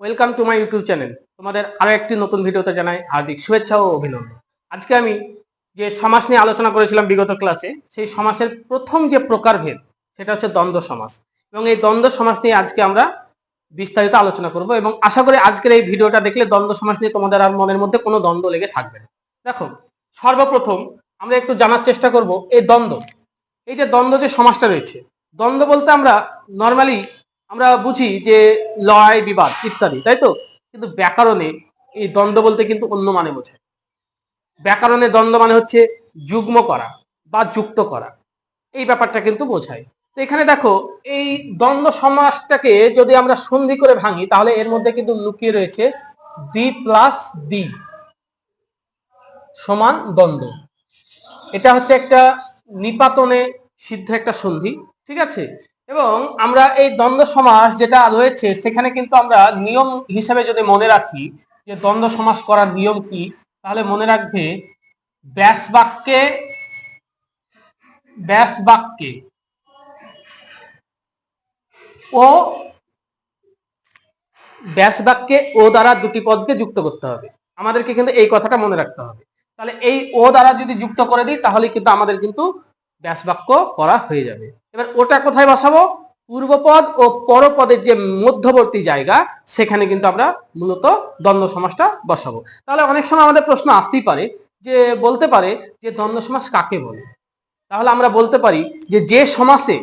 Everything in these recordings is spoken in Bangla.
Welcome to my YouTube channel তোমাদের আরও একটি নতুন ভিডিওতে জানাই হার্দিক শুভেচ্ছা ও অভিনন্দন। আজকে আমি যে সমাস নিয়ে আলোচনা করেছিলাম বিগত ক্লাসে সেই সমাসের প্রথম যে প্রকারভেদ, সেটা হচ্ছে দ্বন্দ্ব সমাস। এবং এই দ্বন্দ্ব সমাস নিয়ে আজকে আমরা বিস্তারিত আলোচনা করব এবং আশা করি আজকের এই ভিডিওটা দেখলে দ্বন্দ্ব সমাস নিয়ে তোমাদের আর মনের মধ্যে কোনো দ্বন্দ্ব লেগে থাকবে না। দেখো, সর্বপ্রথম আমরা একটু জানার চেষ্টা করব এই দ্বন্দ্ব। এই যে দ্বন্দ্ব যে সমাসটা রয়েছে, দ্বন্দ্ব বলতে আমরা নর্মালি আমরা বুঝি যে লড়াই, বিবাদ ইত্যাদি, তাই তো? কিন্তু ব্যাকরণে এই দ্বন্দ্ব বলতে কিন্তু অন্য মানে বোঝায়। ব্যাকরণে দ্বন্দ্ব মানে হচ্ছে যুগ্ম করা বা যুক্ত করা। এই ব্যাপারটা কিন্তু বোঝায়। তো এখানে দেখো, এই দ্বন্দ্ব সমাসটাকে যদি আমরা সন্ধি করে ভাঙি, তাহলে এর মধ্যে কিন্তু লুকিয়ে রয়েছে দি প্লাস দি সমান দ্বন্দ্ব। এটা হচ্ছে একটা নিপাতনে সিদ্ধ একটা সন্ধি, ঠিক আছে? এবং আমরা এই দ্বন্দ্ব সমাস যেটা রয়েছে, সেখানে কিন্তু আমরা নিয়ম হিসাবে যদি মনে রাখি যে দ্বন্দ্ব সমাস করার নিয়ম কি, তাহলে মনে রাখবে ব্যাস বাক্যে ব্যাস বাক্যে ও, ব্যাস বাক্যে ও দ্বারা দুটি পদকে যুক্ত করতে হবে। আমাদেরকে কিন্তু এই কথাটা মনে রাখতে হবে। তাহলে এই ও দ্বারা যদি যুক্ত করে দিই, তাহলে কিন্তু আমাদের কিন্তু ব্যাস বাক্য করা হয়ে যাবে। এবার ওটা কোথায় বসাবো? পূর্বপদ ও পরপদের যে মধ্যবর্তী জায়গা, সেখানে কিন্তু আমরা মূলত দ্বন্দ্ব সমাসটা বসাবো। তাহলে অনেক সময় আমাদের প্রশ্ন আসতেই পারে যে, বলতে পারে যে দ্বন্দ্ব সমাস কাকে বলে? তাহলে আমরা বলতে পারি যে যে সমাসে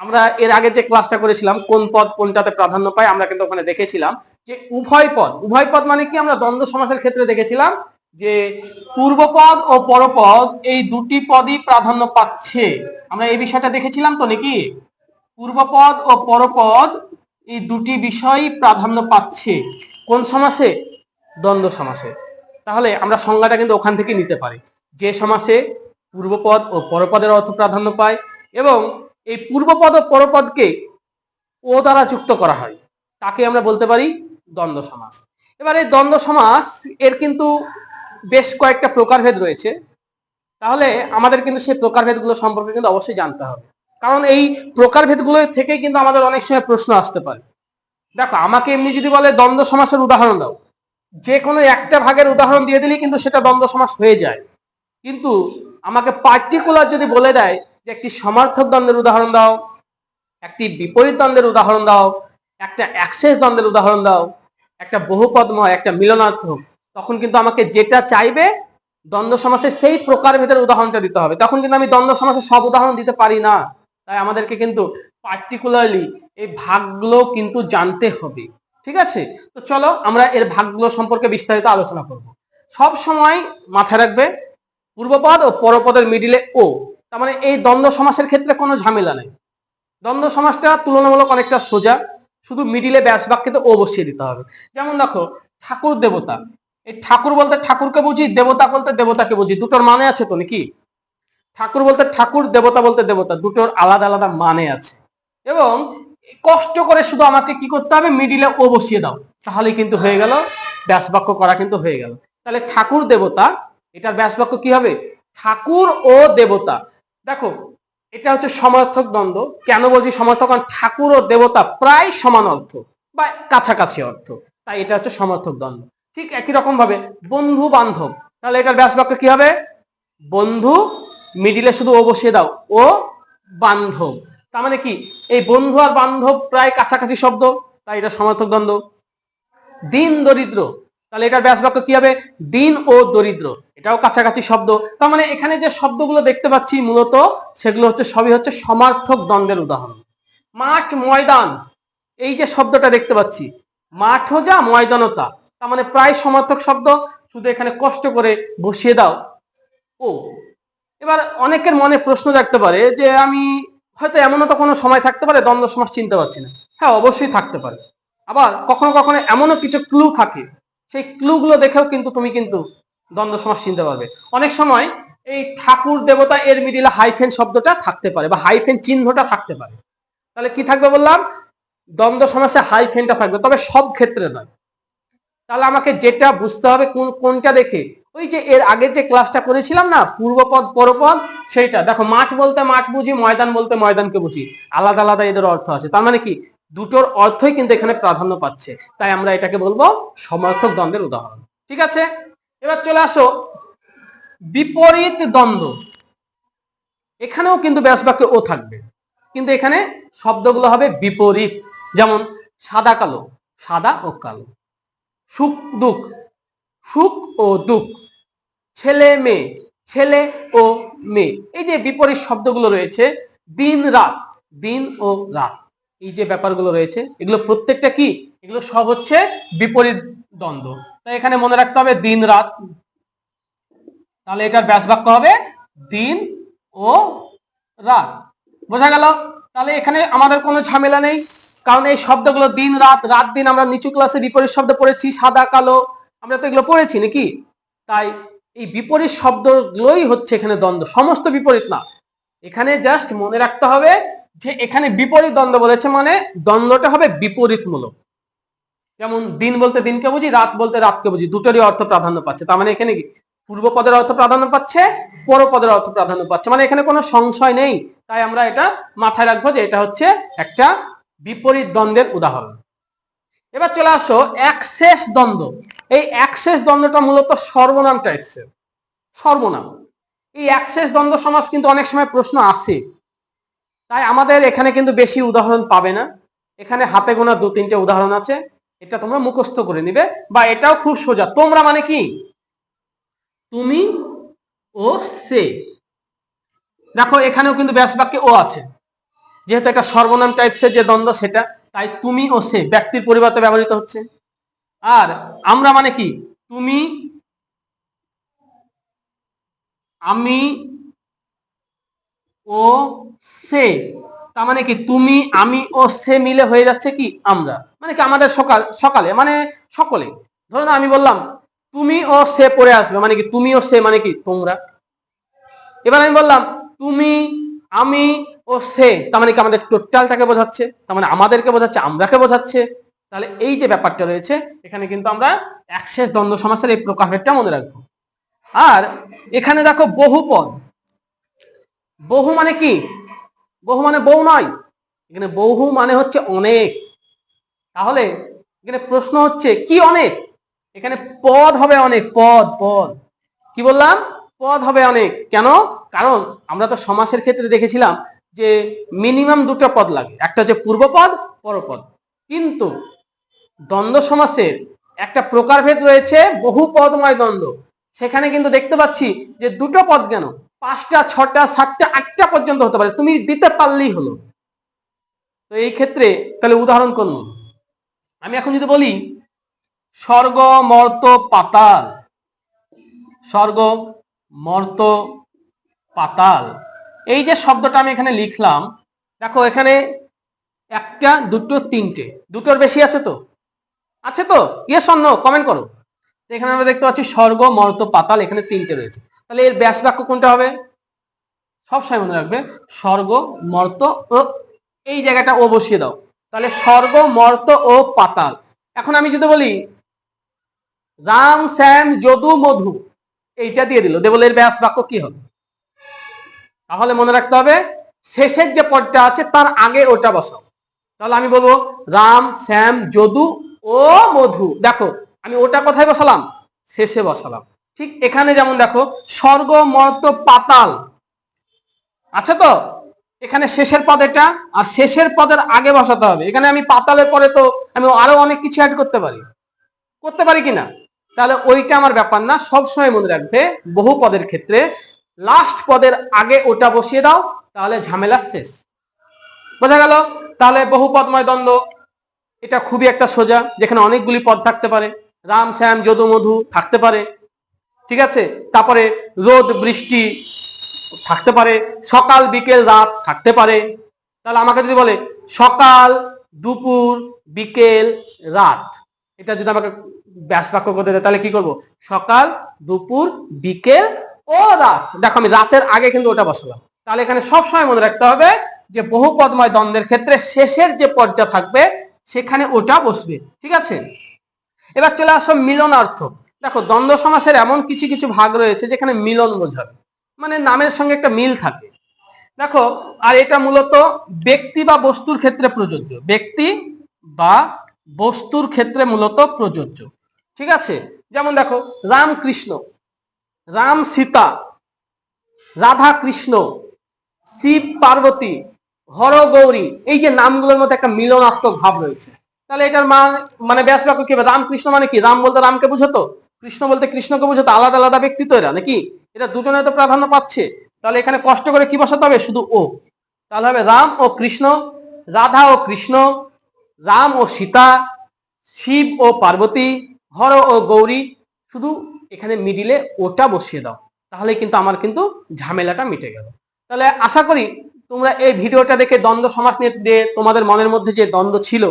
আমরা এর আগে যে ক্লাসটা করেছিলাম, কোন পদ কোনটাতে প্রাধান্য পায়, আমরা কিন্তু ওখানে দেখেছিলাম যে উভয় পদ উভয় পদ মানে কি? আমরা দ্বন্দ্ব সমাসের ক্ষেত্রে দেখেছিলাম যে পূর্বপদ ও পরপদ এই দুটি পদই প্রাধান্য পাচ্ছে। আমরা এই বিষয়টা দেখেছিলাম তো নাকি? পূর্বপদ ও পরপদ এই দুটি বিষয়ই প্রাধান্য পাচ্ছে। কোন সমাসে? দ্বন্দ্ব সমাসে। তাহলে আমরা সংজ্ঞাটা কিন্তু ওখান থেকে নিতে পারি। যে সমাসে পূর্বপদ ও পরপদের অর্থ প্রাধান্য পায় এবং এই পূর্বপদ ও পরপদকে ও দ্বারা যুক্ত করা হয়। তাকে আমরা বলতে পারি দ্বন্দ্ব সমাস। এবার এই দ্বন্দ্ব সমাস এর কিন্তু বেশ কয়েকটা প্রকারভেদ রয়েছে। তাহলে আমাদের কিন্তু সেই প্রকারভেদগুলো সম্পর্কে কিন্তু অবশ্যই জানতে হবে। কারণ এই প্রকারভেদগুলো থেকে কিন্তু আমাদের অনেক সময় প্রশ্ন আসতে পারে। দেখো, আমাকে এমনি যদি বলে দ্বন্দ্ব সমাসের উদাহরণ দাও, যে কোনো একটা ভাগের উদাহরণ দিয়ে দিলেই কিন্তু সেটা দ্বন্দ্ব সমাস হয়ে যায়। কিন্তু আমাকে পার্টিকুলার যদি বলে দেয় যে একটি সমার্থক দ্বন্দ্বের উদাহরণ দাও, একটি বিপরীত দ্বন্দ্বের উদাহরণ দাও, একটা অ্যাক্সেস দ্বন্দ্বের উদাহরণ দাও, একটা বহুপদময়, একটা মিলনার্থক তখন কিন্তু আমাকে যেটা চাইবে, দ্বন্দ্ব সমাসের সেই প্রকারভেদের উদাহরণটা দিতে হবে। তখন কিন্তু আমি দ্বন্দ্ব সমাসের সব উদাহরণ দিতে পারি না। তাই আমাদেরকে কিন্তু পার্টিকুলারলি এই ভাগগুলো কিন্তু জানতে হবে। ঠিক আছে? তো চলো আমরা এর ভাগগুলো সম্পর্কে বিস্তারিত আলোচনা করব। সব সময় মাথায় রাখবে, পূর্বপদ ও পরপদের মিডিলে ও। তার মানে এই দ্বন্দ্ব সমাসের ক্ষেত্রে কোনো ঝামেলা নেই। দ্বন্দ্ব সমাসটা তুলনামূলক অনেকটা সোজা। শুধু মিডিলে ব্যাস বাক্যতে ও বসিয়ে দিতে হবে। যেমন দেখো, ঠাকুর দেবতা। এই ঠাকুর বলতে ঠাকুরকে বুঝি, দেবতা বলতে দেবতাকে বুঝি, দুটোর মানে আছে তো নাকি? ঠাকুর বলতে ঠাকুর, দেবতা বলতে দেবতা, দুটোর আলাদা আলাদা মানে আছে। এবং কষ্ট করে শুধু আমাকে কি করতে হবে? মিডিলে ও বসিয়ে দাও। তাহলে কিন্তু হয়ে গেল ব্যাস বাক্য করা কিন্তু হয়ে গেল। তাহলে ঠাকুর দেবতা, এটার ব্যাস বাক্য কি হবে? ঠাকুর ও দেবতা। দেখো, এটা হচ্ছে সমার্থক দ্বন্দ্ব। কেন বলছি সমার্থক? ঠাকুর ও দেবতা প্রায় সমান অর্থ, বা কাছাকাছি অর্থ। তাই এটা হচ্ছে সমর্থক দ্বন্দ্ব। ঠিক একই রকম ভাবে বন্ধু বান্ধব। তাহলে এটার ব্যাস বাক্য কি হবে? বন্ধু মিডিলে শুধু ও বসিয়ে দাও, ও বান্ধব। তার মানে কি? এই বন্ধু আর বান্ধব প্রায় কাছাকাছি শব্দ, তাই এটা সমর্থক দ্বন্দ্ব। দিন দরিদ্র, তাহলে এটার ব্যাস বাক্য কি হবে? দিন ও দরিদ্র, এটাও কাছাকাছি শব্দ। তার মানে এখানে যে শব্দগুলো দেখতে পাচ্ছি মূলত, সেগুলো হচ্ছে, সবই হচ্ছে সমার্থক দ্বন্দ্বের উদাহরণ। মাঠ ময়দান, এই যে শব্দটা দেখতে পাচ্ছি মাঠও যা ময়দানও তা তার মানে প্রায় সমার্থক শব্দ, শুধু এখানে কষ্ট করে বসিয়ে দাও। ও, এবার অনেকের মনে প্রশ্ন জাগতে পারে যে আমি হয়তো এমনও তো কোনো সময় থাকতে পারে, দ্বন্দ্ব সমাস চিনতে পারছি না। হ্যাঁ অবশ্যই থাকতে পারে। আবার কখনো কখনো এমনও কিছু ক্লু থাকে, সেই ক্লুগুলো দেখেও কিন্তু তুমি কিন্তু দ্বন্দ্ব সমাস চিনতে পারবে। অনেক সময় এই ঠাকুর দেবতা এর মিডিলে হাইফেন শব্দটা থাকতে পারে বা হাইফেন চিহ্নটা থাকতে পারে। তাহলে কি থাকবে বললাম? দ্বন্দ্ব সমাসে হাইফেনটা থাকবে, তবে সব ক্ষেত্রে নয়। তাহলে আমাকে যেটা বুঝতে হবে কোন, কোনটা দেখে? ওই যে এর আগের যে ক্লাসটা করেছিলাম না, পূর্বপদ, পরপদ, সেইটা। দেখো, মাঠ বলতে মাঠ বুঝি, ময়দান বলতে ময়দানকে বুঝি। আলাদা আলাদা এদের অর্থ আছে। তার মানে কি? দুটোর অর্থই কিন্তু এখানে প্রাধান্য পাচ্ছে। তাই আমরা এটাকে বলব সমর্থক দ্বন্দ্বের উদাহরণ। ঠিক আছে? এবার চলে আসো। বিপরীত দ্বন্দ্ব। এখানেও কিন্তু ব্যাস বাক্যে ও থাকবে। কিন্তু এখানে শব্দগুলো হবে বিপরীত। যেমন সাদা কালো, সাদা ও কালো। সুখ দুঃখ, সুখ ও দুঃখ, ছেলে মেয়ে, ছেলে ও মেয়ে। এই যে বিপরীত শব্দগুলো রয়েছে, দিন রাত, দিন ও রাত। এই যে ব্যাপারগুলো রয়েছে, এগুলো প্রত্যেকটা কি? এগুলো সব হচ্ছে বিপরীত দ্বন্দ্ব। তাই এখানে মনে রাখতে হবে দিন রাত। তাহলে এটার ব্যাস বাক্য হবে দিন ও রাত। বোঝা গেল? তাহলে এখানে আমাদের কোনো ঝামেলা নেই। কারণ এই শব্দগুলো দিন রাত রাত দিন আমরা নিচু ক্লাসে বিপরীত শব্দ পড়েছি, সাদা, কালো, আমরা তো এগুলো পড়েছি নাকি? তাই এই বিপরীত শব্দগুলোই হচ্ছে এখানে দ্বন্দ্ব, সমস্ত বিপরীত না। এখানে জাস্ট মনে রাখতে হবে যে এখানে বিপরীত দ্বন্দ্ব বলেছে মানে দ্বন্দ্বটা হবে বিপরীতমূলক। যেমন দিন বলতে দিনকে বুঝি, রাত বলতে রাতকে বুঝি, দুটোরই অর্থ প্রাধান্য পাচ্ছে। তার মানে এখানে কি? পূর্ব পদের অর্থ প্রাধান্য পাচ্ছে, পর পদের অর্থ প্রাধান্য পাচ্ছে। মানে এখানে কোনো সংশয় নেই। তাই আমরা এটা মাথায় রাখব যে এটা হচ্ছে একটা বিপরীত দ্বন্দ্বের উদাহরণ। এবার চলে আসো অ্যাক্সেস দ্বন্দ্ব। এই অ্যাক্সেস দ্বন্দ্বটা মূলত সর্বনাম টাইপসের সর্বনাম। এই অ্যাক্সেস দ্বন্দ্ব সমাজ কিন্তু অনেক সময় প্রশ্ন আসে। তাই আমাদের এখানে কিন্তু বেশি উদাহরণ পাবে না। এখানে হাতে গোনা দু তিনটে উদাহরণ আছে। এটা তোমরা মুখস্থ করে নিবে বা এটাও খুব সোজা। তোমরা মানে কি? তুমি ও সে। দেখো এখানেও কিন্তু ব্যাস বাক্যে ও আছে। যেহেতু একটা সর্বনাম টাইপসের যে দ্বন্দ্ব সেটা, তাই তুমি ও সে ব্যক্তির পরিবর্তে ব্যবহৃত হচ্ছে। আর আমরা মানে কি? তুমি, আমি ও সে। তার মানে কি? তুমি, আমি ও সে মিলে হয়ে যাচ্ছে কি? আমরা। মানে কি? আমাদের সকাল, সকালে মানে সকলে। ধরুন আমি বললাম, তুমি ও সে পড়ে আসবে মানে কি? তুমি ও সে মানে কি? তোমরা। এবার আমি বললাম, তুমি, আমি ও সে, তার মানে কি আমাদের টোটালটাকে বোঝাচ্ছে? তার মানে আমাদেরকে বোঝাচ্ছে, আমরাকে বোঝাচ্ছে? তাহলে এই যে ব্যাপারটা রয়েছে, এখানে কিন্তু আমরা একশেষ দ্বন্দ্ব সমাসের এই প্রকারভেদটা মনে রাখব। আর এখানে দেখো বহু পদ বহু মানে কি? বহু মানে বহু নয়। এখানে বহু মানে হচ্ছে অনেক। তাহলে এখানে প্রশ্ন হচ্ছে, কি অনেক? এখানে পদ হবে অনেক, পদ পদ। কি বললাম? পদ হবে অনেক। কেন? কারণ আমরা তো সমাসের ক্ষেত্রে দেখেছিলাম যে মিনিমাম দুটো পদ লাগে। একটা হচ্ছে পূর্বপদ পরপদ কিন্তু দ্বন্দ্ব সমাসের একটা প্রকারভেদ রয়েছে, বহু পদময় দ্বন্দ্ব। সেখানে কিন্তু দেখতে পাচ্ছি যে দুটো পদ কেন? পাঁচটা, ছটা, সাতটা, আটটা পর্যন্ত হতে পারে। তুমি দিতে পারলেই হলো। তো এই ক্ষেত্রে তাহলে উদাহরণ কোন আমি এখন যদি বলি, স্বর্গ, মর্ত, পাতাল। স্বর্গ, মর্ত, পাতাল। এই যে শব্দটা আমি এখানে লিখলাম, দেখো এখানে একটা, দুটো, তিনটে। দুটোর বেশি আছে তো? আছে তো? ইয়ে শূন্য কমেন্ট করো। এখানে আমরা দেখতে পাচ্ছি স্বর্গ, মর্ত, পাতাল, এখানে তিনটে রয়েছে। তাহলে এর ব্যাস বাক্য কোনটা হবে? সবসময় মনে রাখবে, স্বর্গ, মর্ত ও এই জায়গাটা ও বসিয়ে দাও। তাহলে স্বর্গ, মর্ত ও পাতাল। এখন আমি যদি বলি, রাম, শ্যাম, যদু, মধু, এইটা দিয়ে দিল। দেবল এর ব্যাস বাক্য কি হবে? তাহলে মনে রাখতে হবে, শেষের যে পদটা আছে তার আগে ওটা বসাও। তাহলে আমি বলব, রাম, শ্যাম, যদু ও মধু। দেখো, আমি ওটা কোথায় বসালাম? শেষে বসালাম। ঠিক এখানে যেমন দেখো, স্বর্গ, মর্ত, পাতাল। আছে তো? এখানে শেষের পদ এটা, আর শেষের পদের আগে বসাতে হবে। এখানে আমি পাতালের পরে তো আমি আরও অনেক কিছু অ্যাড করতে পারি। করতে পারি কিনা? তাহলে ওইটা আমার ব্যাপার না। সবসময় মনে রাখবে, বহু পদের ক্ষেত্রে লাস্ট পদের আগে ওটা বসিয়ে দাও, তাহলে ঝামেলা শেষ। বোঝা গেল? তাহলে বহু পদময় দ্বন্দ্ব এটা খুবই একটা সোজা, যেখানে অনেকগুলি পদ থাকতে পারে। রাম, শ্যাম, যদু, মধু থাকতে পারে। ঠিক আছে? তারপরে রোদ, বৃষ্টি থাকতে পারে। সকাল, বিকেল, রাত থাকতে পারে। তাহলে আমাকে যদি বলে, সকাল, দুপুর, বিকেল, রাত, এটা যদি আমাকে ব্যাস বাক্য করতে দেয়, তাহলে কি করব? সকাল, দুপুর, বিকেল ও রাত। দেখো, আমি রাতের আগে কিন্তু ওটা বসালাম। তাহলে এখানে সব সময় মনে রাখতে হবে যে বহু পদময় দ্বন্দ্বের ক্ষেত্রে শেষের যে পদটা থাকবে, সেখানে ওটা বসবে। ঠিক আছে? এবার চলে আসো মিলনার্থ। দেখো, দ্বন্দ্ব সমাসের এমন কিছু কিছু ভাগ রয়েছে যেখানে মিলন বোঝাবে মানে নামের সঙ্গে একটা মিল থাকে। দেখো, আর এটা মূলত ব্যক্তি বা বস্তুর ক্ষেত্রে প্রযোজ্য। ব্যক্তি বা বস্তুর ক্ষেত্রে মূলত প্রযোজ্য। ঠিক আছে? যেমন দেখো রাম কৃষ্ণ রাম সীতা, রাধা কৃষ্ণ, শিব পার্বতী, হর গৌরী, এই যে নামগুলোর মধ্যে একটা মিলনাত্মক ভাব রয়েছে। তাহলে এটার মান মানে ব্যাস বাক্য কি হবে? রাম মানে কি? রাম বলতে রামকে বুঝতো? কৃষ্ণ বলতে কৃষ্ণকে বুঝতো? আলাদা আলাদা ব্যক্তিত্ব এরা, নাকি? এটা দুজনে তো প্রাধান্য পাচ্ছে। তাহলে এখানে কষ্ট করে কি বসাতে হবে? শুধু ও। তাহলে হবে রাম ও কৃষ্ণ, রাধা ও কৃষ্ণ, রাম ও সীতা, শিব ও পার্বতী, হর ও গৌরী, শুধু এখানে মিডিলে ওটা বসিয়ে দাও। তাহলে কিন্তু আমার কিন্তু ঝামেলাটা মিটে গেল। তাহলে আশা করি তোমরা এই ভিডিওটা দেখে দ্বন্দ্ব সমাস নিয়ে তোমাদের মনের মধ্যে যে দ্বন্দ্ব ছিল,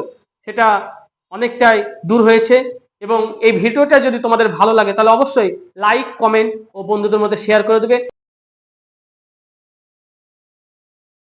সেটা অনেকটাই দূর হয়েছে এবং এই ভিডিওটা যদি তোমাদের ভালো লাগে, তাহলে অবশ্যই লাইক কমেন্ট ও বন্ধুদের মধ্যে শেয়ার করে দেবে।